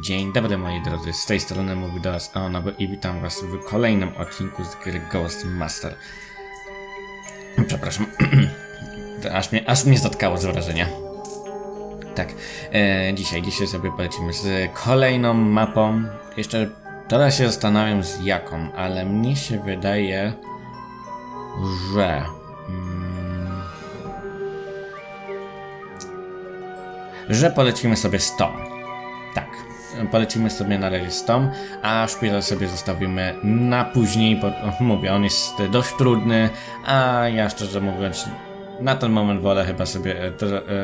Dzień dobry moi drodzy, z tej strony mówi do was Aonoby i witam was w kolejnym odcinku z gry Ghost Master. Przepraszam, aż mnie, aż mnie zatkało z wrażenia. Tak, e, dzisiaj, dzisiaj sobie polecimy z kolejną mapą. Jeszcze teraz się zastanawiam z jaką, ale mnie się wydaje, że... Mm, że polecimy sobie z tą. Tak, polecimy sobie na razie z tą, a szpital sobie zostawimy na później, bo mówię, on jest dość trudny, a ja szczerze mówiąc na ten moment wolę chyba sobie e,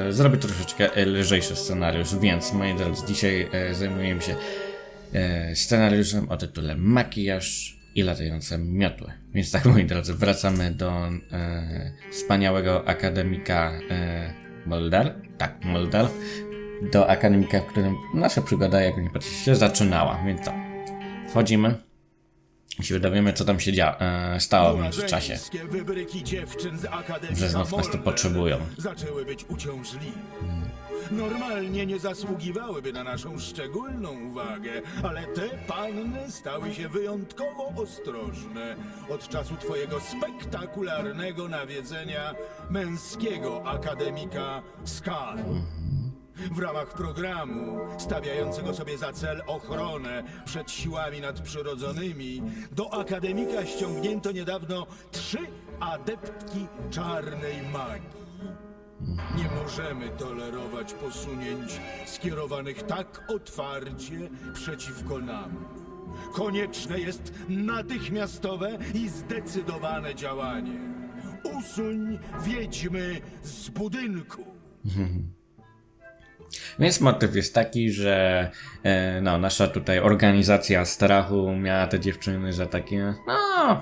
e, zrobić troszeczkę e, lżejszy scenariusz, więc moi drodzy, dzisiaj zajmujemy się scenariuszem o tytule Makijaż i latające miotły. Więc tak, moi drodzy, wracamy do e, wspaniałego akademika e. Tak, Moldar. Do akademika, w którym nasza przygoda, jak nie patrzycie, zaczynała. Więc to. Wchodzimy i się dowiemy, co tam się dzia- e, stało w międzyczasie. Że znów nas tu potrzebują. Zaczęły być uciążliwe. Normalnie nie zasługiwałyby na naszą szczególną uwagę, ale te panny stały się wyjątkowo ostrożne od czasu twojego spektakularnego nawiedzenia męskiego akademika Skal. W ramach programu stawiającego sobie za cel ochronę przed siłami nadprzyrodzonymi, do akademika ściągnięto niedawno trzy adeptki czarnej magii. Nie możemy tolerować posunięć skierowanych tak otwarcie przeciwko nam. Konieczne jest natychmiastowe i zdecydowane działanie. Usuń wiedźmy z budynku. Więc motyw jest taki, że e, no, nasza tutaj organizacja strachu miała te dziewczyny za takie, no,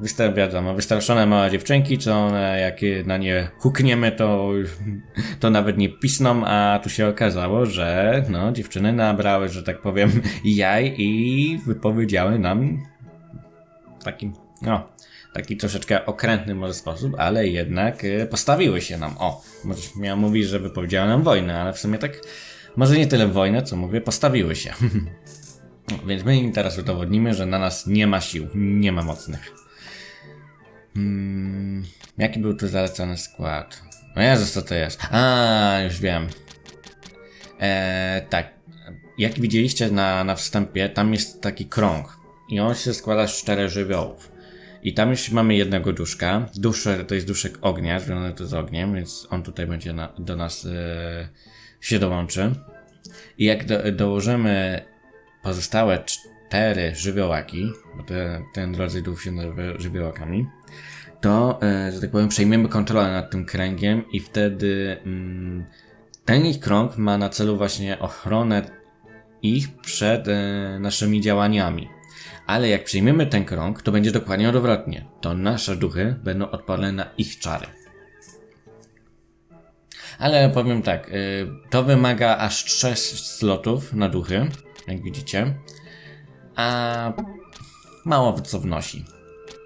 wystar- wiadomo, wystraszone małe dziewczynki, co one, jak na nie hukniemy, to, to nawet nie pisną, a tu się okazało, że no, dziewczyny nabrały, że tak powiem, jaj i wypowiedziały nam taki, no, taki troszeczkę okrętny może sposób, ale jednak e, postawiły się nam. O, może miałem mówić, że wypowiedziały nam wojnę, ale w sumie tak, może nie tyle wojnę, co mówię, postawiły się. Więc my im teraz udowodnimy, że na nas nie ma sił, nie ma mocnych. Hmm, jaki był tu zalecany skład? No Jezus, co to jest? A, już wiem. Eee, tak. Jak widzieliście na, na wstępie, tam jest taki krąg. I on się składa z czterech żywiołów. I tam już mamy jednego duszka. Dusze to jest duszek ognia, związany to z ogniem, więc on tutaj będzie na, do nas e, się dołączy. I jak do, dołożymy pozostałe cztery żywiołaki, bo te, ten rodzaj duchów się nazywa żywiołakami, to, e, że tak powiem, przejmiemy kontrolę nad tym kręgiem i wtedy mm, ten ich krąg ma na celu właśnie ochronę ich przed e, naszymi działaniami. Ale jak przyjmiemy ten krąg, to będzie dokładnie odwrotnie. To nasze duchy będą odporne na ich czary. Ale powiem tak, y, to wymaga aż 3 slotów na duchy, jak widzicie. A mało co wnosi.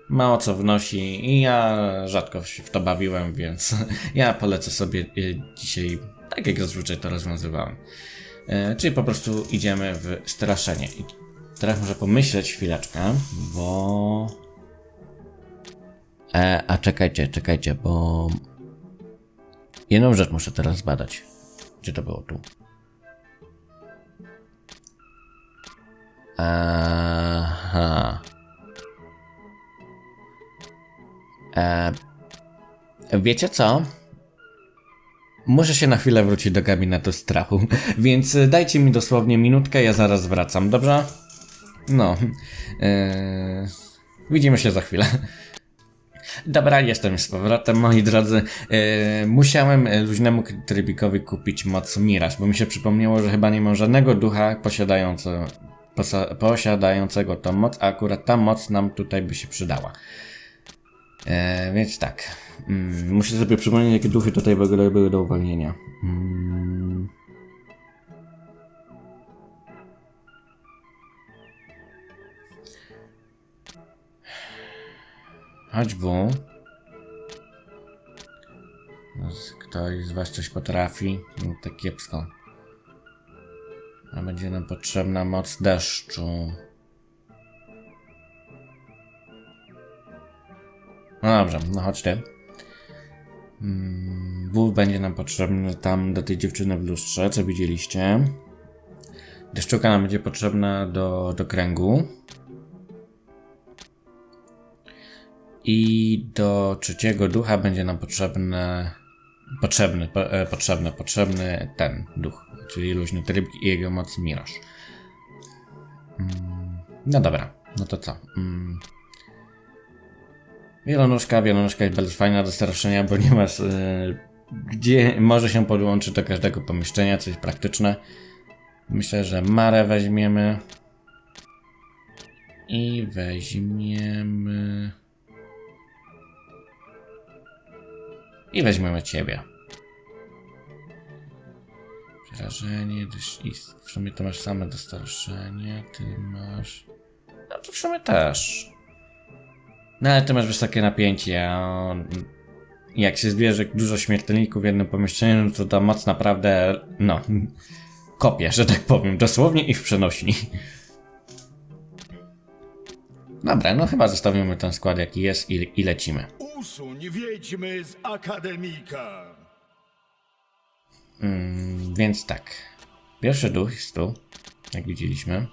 Mało co wnosi i ja rzadko się w to bawiłem, więc ja polecę sobie y, dzisiaj tak jak zazwyczaj to rozwiązywałem. E, czyli po prostu idziemy w straszenie. Teraz muszę pomyśleć chwileczkę, bo... E, a czekajcie, czekajcie, bo... Jedną rzecz muszę teraz zbadać. Gdzie to było tu? Aha. E, wiecie co? Muszę się na chwilę wrócić do gabinetu strachu, więc dajcie mi dosłownie minutkę, ja zaraz wracam, dobrze? No. Eee, widzimy się za chwilę. Dobra, jestem z powrotem, moi drodzy. Eee, musiałem e, luźnemu trybikowi kupić moc Miraż, bo mi się przypomniało, że chyba nie mam żadnego ducha posiadającego, posiadającego tą moc, a akurat ta moc nam tutaj by się przydała. E, więc tak. Mm, muszę sobie przypomnieć, jakie duchy tutaj w ogóle były do uwolnienia. Mm. Z- Ktoś z was coś potrafi, no to kiepsko. A będzie nam potrzebna moc deszczu. No dobrze, no chodź ty. Mm, Wół będzie nam potrzebny tam do tej dziewczyny w lustrze, co widzieliście. Deszczuka nam będzie potrzebna do, do kręgu. I do trzeciego ducha będzie nam potrzebne. Potrzebny, po, e, potrzebny, potrzebny ten duch, czyli luźny tryb i jego moc Miraż. Mm, no dobra, no to co? Mm. Wielonóżka, wielonóżka jest bardzo fajna do straszenia, ponieważ e, gdzie może się podłączyć do każdego pomieszczenia, co jest praktyczne. Myślę, że Marę weźmiemy. I weźmiemy. I weźmiemy ciebie. Przerażenie, i w sumie to masz same dostarczenie, ty masz... No to w sumie też. No ale ty masz wysokie napięcie, a jak się zbierze dużo śmiertelników w jednym pomieszczeniu, no to ta moc naprawdę, no, kopie, że tak powiem, dosłownie i w przenośni. Dobra, no chyba zostawimy ten skład jaki jest i, i lecimy. Usuń wiedźmy z akademika. Mm, więc tak. Pierwszy duch jest tu, jak widzieliśmy.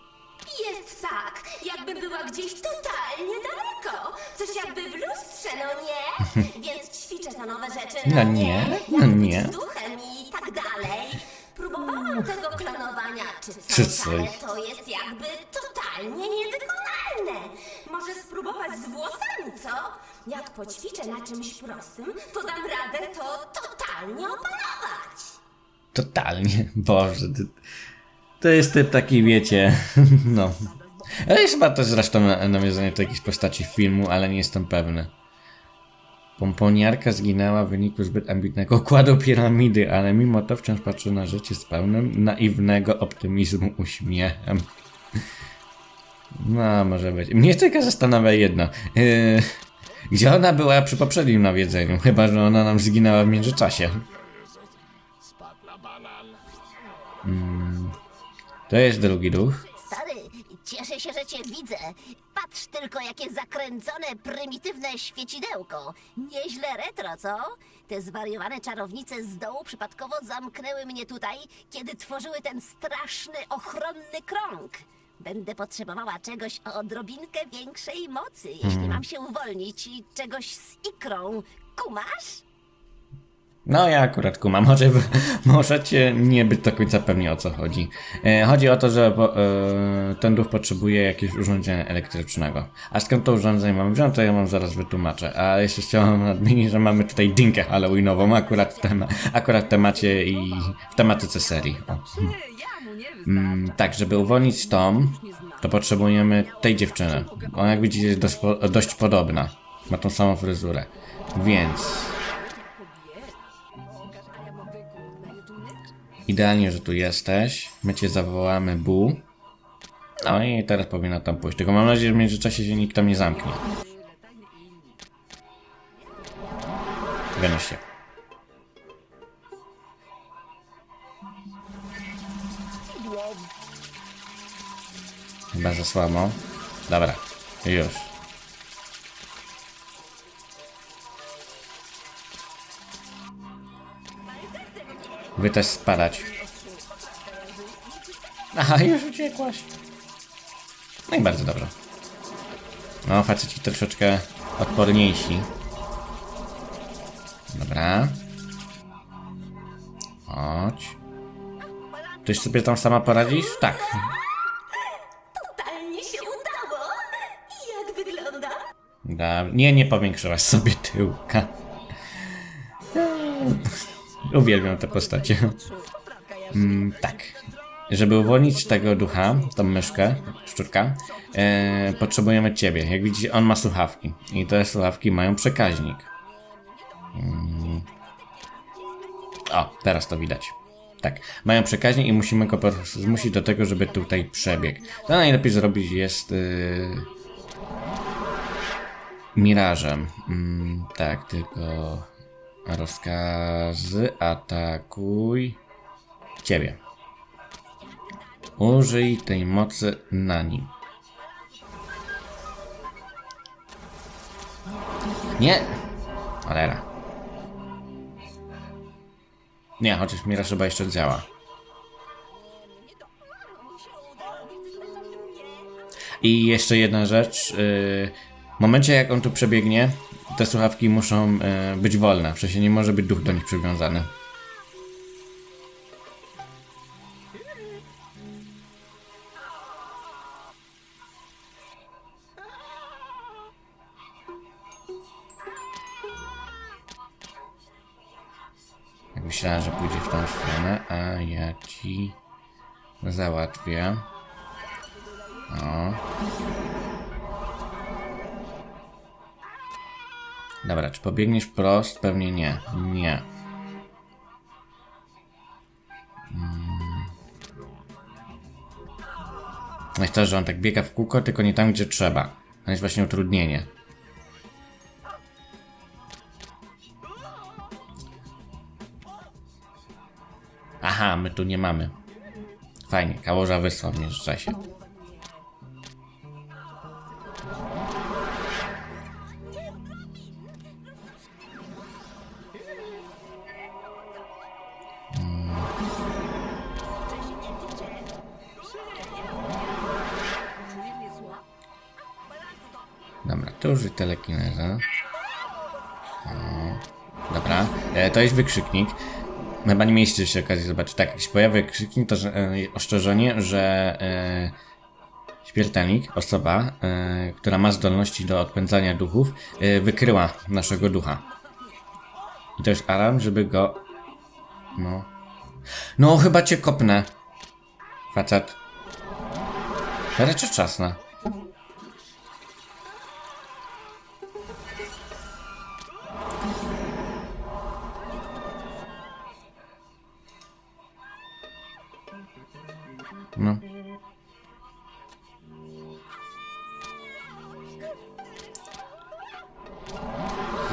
Jest tak, jakby była gdzieś totalnie daleko. Coś jakby w lustrze, no nie? Więc ćwiczę te nowe rzeczy, No no, nie, no Jak być nie. duchem i tak dalej. Próbowałam tego klonowania, czy co, Czy coś. ale to jest jakby totalnie niewykonalne. Może spróbować z włosami, co? Jak poćwiczę na czymś prostym, to dam radę to totalnie opanować. Totalnie, Boże. To, to jest typ taki, wiecie, no. Ale jest chyba też zresztą na- nawiązanie do jakiejś postaci filmu, ale nie jestem pewny. Pomponiarka zginęła w wyniku zbyt ambitnego układu piramidy, ale mimo to wciąż patrzy na życie z pełnym naiwnego optymizmu uśmiechem. No, może być. Mnie tylko zastanawia jedno. Yy, gdzie ona była przy poprzednim nawiedzeniu? Chyba, że ona nam zginęła w międzyczasie. To jest drugi duch. Stary, cieszę się, że cię widzę. Patrz tylko, jakie zakręcone, prymitywne świecidełko. Nieźle retro, co? Te zwariowane czarownice z dołu przypadkowo zamknęły mnie tutaj, kiedy tworzyły ten straszny, ochronny krąg. Będę potrzebowała czegoś o odrobinkę większej mocy, jeśli mam się uwolnić i czegoś z ikrą. Kumasz? No ja akurat kumam, może możecie nie być do końca pewni o co chodzi. E, chodzi o to, że po, e, ten duch potrzebuje jakiegoś urządzenia elektrycznego. A skąd to urządzenie mam wziąć, to ja wam zaraz wytłumaczę. A jeszcze chciałem nadmienić, że mamy tutaj dinkę halloweenową akurat w, tema, akurat w temacie i w tematyce serii. O. Mm, tak, żeby uwolnić Tom, to potrzebujemy tej dziewczyny. Ona jak widzicie jest dość, po- dość podobna. Ma tą samą fryzurę. Więc Idealnie, że tu jesteś. My cię zawołamy Bu. No i teraz powinna tam pójść. Tylko mam nadzieję, że w międzyczasie się nikt tam nie zamknie. Wynoś się. Chyba za słabo. Dobra, już. Wy też spadać. Aha, już uciekłaś. No i bardzo dobrze. No, faceci troszeczkę odporniejsi. Dobra. Chodź. Tyś sobie tam sama poradzisz? Tak. Da, nie, nie powiększyłaś sobie tyłka. Uwielbiam te postacie. Mm, tak. Żeby uwolnić tego ducha, tą myszkę, szczurka, e, potrzebujemy ciebie. Jak widzicie, on ma słuchawki. I te słuchawki mają przekaźnik. Mm. O, teraz to widać. Tak, mają przekaźnik i musimy go zmusić do tego, żeby tutaj przebiegł. To najlepiej zrobić jest... Yy, Mirażem. Mm, tak, tylko rozkazy atakuj ciebie. Użyj tej mocy na nim. Nie! Cholera. Nie, chociaż Miraż chyba jeszcze działa. I jeszcze jedna rzecz. yy, W momencie jak on tu przebiegnie, te słuchawki muszą yy, być wolne. W sensie nie może być duch do nich przywiązany. Myślałem, że pójdzie w tą stronę, a ja ci załatwię. O. Dobra, czy pobiegniesz wprost? Pewnie nie. Nie. Mm. No i to, że on tak biega w kółko, tylko nie tam, gdzie trzeba. To jest właśnie utrudnienie. Aha, my tu nie mamy. Fajnie, kałuża wysła w międzyczasie. Użyj telekineza. O, dobra, e, to jest wykrzyknik. Chyba nie mieliście jeszcze okazji zobaczyć. Tak, jak się pojawia wykrzyknik, to e, ostrzeżenie, że e, śmiertelnik, osoba, e, która ma zdolności do odpędzania duchów, e, wykryła naszego ducha. I to jest alarm, żeby go... No... No, chyba cię kopnę. Facet. Raczej czasna. No.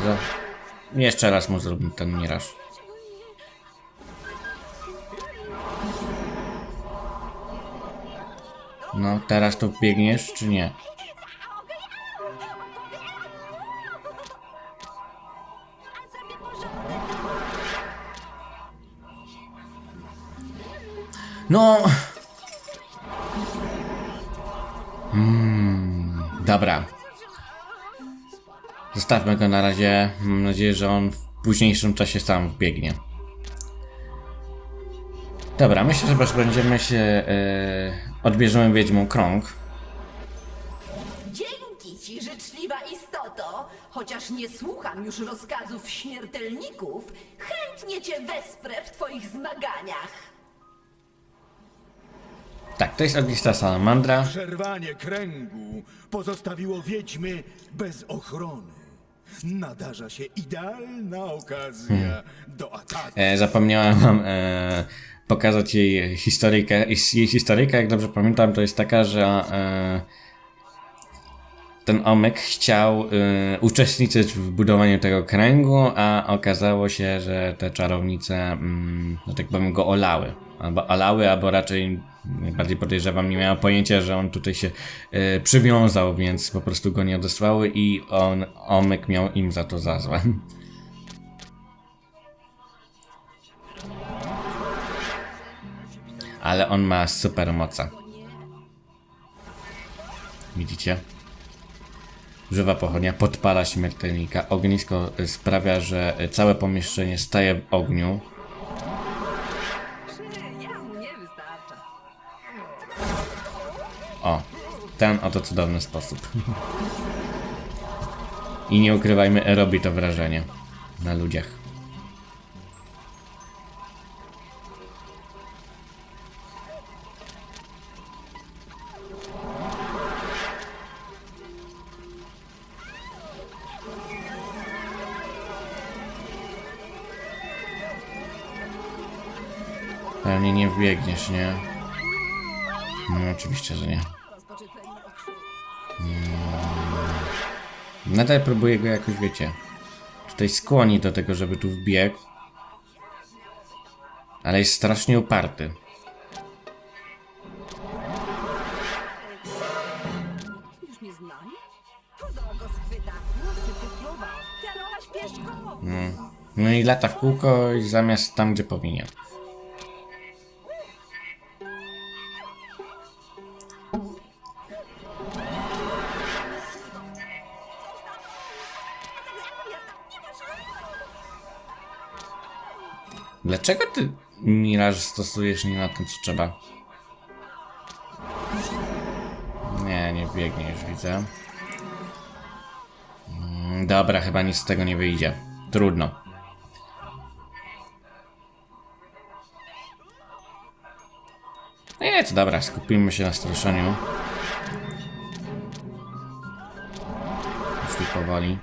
Za... Jeszcze raz mu zrobimy ten miraż. No, teraz tu biegniesz, czy nie? No. Zostawmy go na razie. Mam nadzieję, że on w późniejszym czasie sam wbiegnie. Dobra, myślę, że będziemy się. E, odbierzemy wiedźmą krąg. Dzięki ci, życzliwa istoto! Chociaż nie słucham już rozkazów śmiertelników, chętnie cię wesprę w twoich zmaganiach. Tak, to jest ognista salamandra. Przerwanie kręgu pozostawiło wiedźmy bez ochrony. Nadarza się idealna okazja do ataku. E, zapomniałem wam e, pokazać jej historyjkę. Jej historyjka, jak dobrze pamiętam, to jest taka, że e, ten omyk chciał e, uczestniczyć w budowaniu tego kręgu, a okazało się, że te czarownice, mm, że tak powiem, go olały. Albo olały, albo raczej najbardziej podejrzewam, nie miała pojęcia, że on tutaj się e, przywiązał, więc po prostu go nie odesłały i on, omyk miał im za to za złe. Ale on ma super moce. Widzicie? Żywa pochodnia podpala śmiertelnika. Ognisko sprawia, że całe pomieszczenie staje w ogniu. O, ten oto cudowny sposób. I nie ukrywajmy, robi to wrażenie na ludziach. nie wbiegniesz, nie? No oczywiście, że nie. No. Nadal próbuję go jakoś, wiecie, tutaj skłoni do tego, żeby tu wbiegł. Ale jest strasznie uparty. No. no i lata w kółko i zamiast tam, gdzie powinien. Dlaczego ty miraż stosujesz nie na tym, co trzeba? Nie, nie wbiegnie, już widzę. Mm, Dobra, chyba nic z tego nie wyjdzie. Trudno. Nie, to dobra, skupimy się na straszeniu. Już powoli.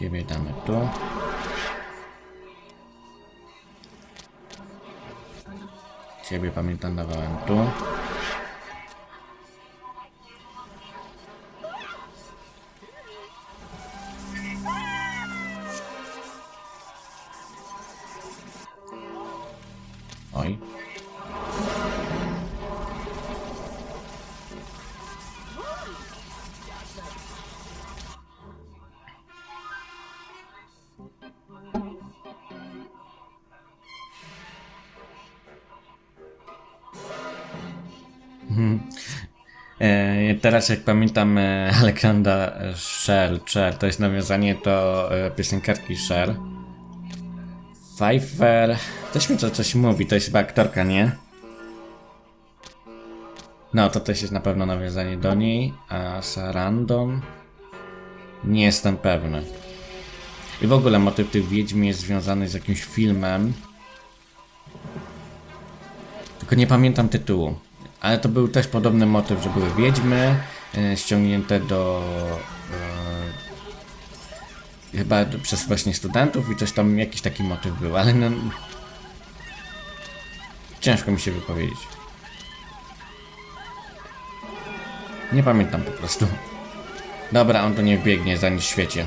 Ciebie damy tu. Ciebie pamiętam dawałem tu. Teraz jak pamiętam e, Alekanda Shell, Cher, to jest nawiązanie do e, piosenkarki Cher. Pfeiffer, też mi to coś mówi, to jest chyba aktorka, nie? No, to też jest na pewno nawiązanie do niej, a Sarandon? Nie jestem pewny. I w ogóle motyw tych wiedźm jest związany z jakimś filmem. Tylko nie pamiętam tytułu. Ale to był też podobny motyw, że były wiedźmy e, ściągnięte do. E, chyba przez właśnie studentów i coś tam jakiś taki motyw był, ale no. Ciężko mi się wypowiedzieć. Nie pamiętam po prostu. Dobra, on tu nie wbiegnie za nic w świecie.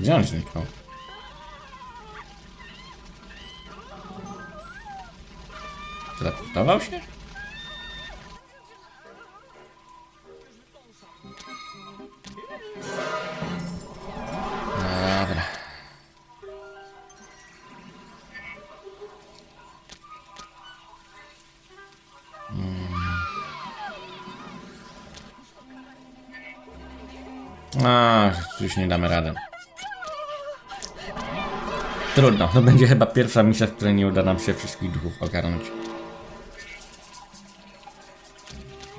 Gdzie on zniknął? Teleportował się? Dobra. Mm. A, już nie damy rady. Trudno, to będzie chyba pierwsza misja, w której nie uda nam się wszystkich duchów ogarnąć.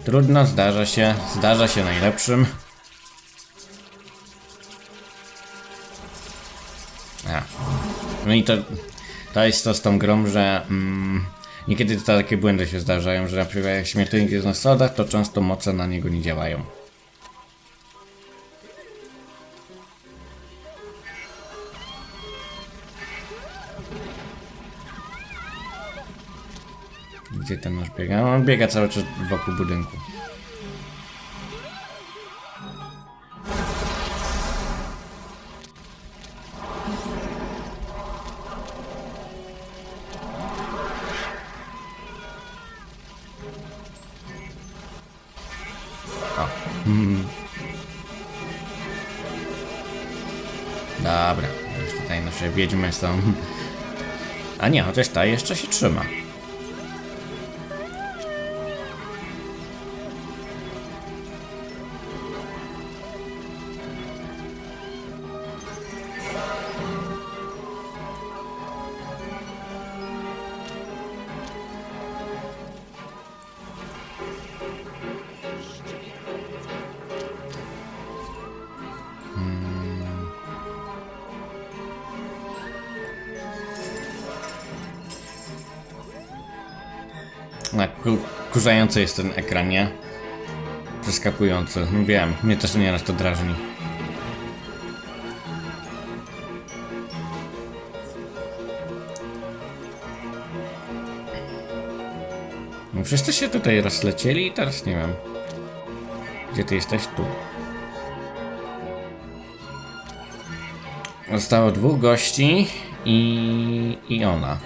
Trudno, zdarza się, zdarza się najlepszym. A. No i to, to jest to z tą grą, że mm, niekiedy takie błędy się zdarzają, że na przykład jak śmiertelnik jest na sodach, to często moce na niego nie działają. Gdzie ten nasz biega? On biega cały czas wokół budynku. O. Mhm. Dobra, już tutaj nasze wiedźmy są. A nie, chociaż ta jeszcze się trzyma. Ku- kurzający jest ten ekran, nie? Przeskakujący. No Wiem, mnie też nieraz to drażni. No wszyscy się tutaj rozlecieli i teraz nie wiem. Gdzie ty jesteś? Tu. Zostało dwóch gości i, i ona.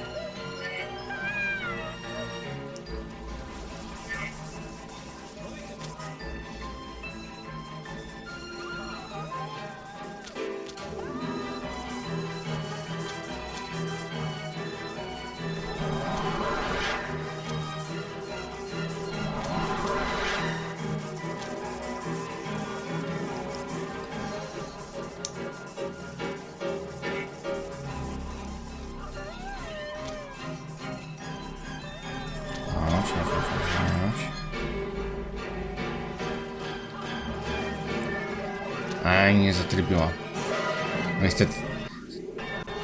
Aj, nie zatrybiło. No Niestety.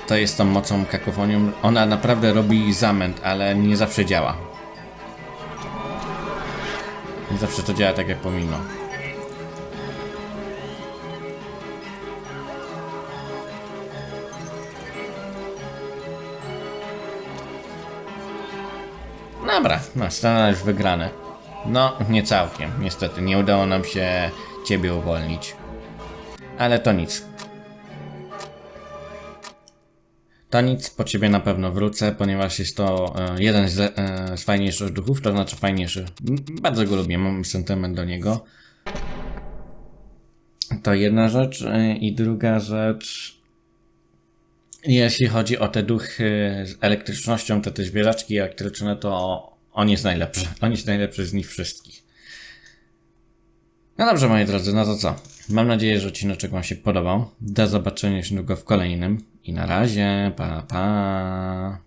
To jest tą mocą kakofonią. Ona naprawdę robi zamęt, ale nie zawsze działa. Nie zawsze to działa tak jak powinno. Dobra, no, strona już wygrane. No, nie całkiem, niestety. Nie udało nam się ciebie uwolnić. Ale to nic. To nic, po ciebie na pewno wrócę, ponieważ jest to e, jeden z, e, z fajniejszych duchów, to znaczy fajniejszy. Bardzo go lubię, mam sentyment do niego. To jedna rzecz. e, I druga rzecz. Jeśli chodzi o te duchy z elektrycznością, te, te zwierzaczki elektryczne, to on jest najlepszy. On jest najlepszy z nich wszystkich. No dobrze, moi drodzy, no to co? Mam nadzieję, że odcinek Wam się podobał. Do zobaczenia się niedługo w kolejnym. I na razie, pa pa.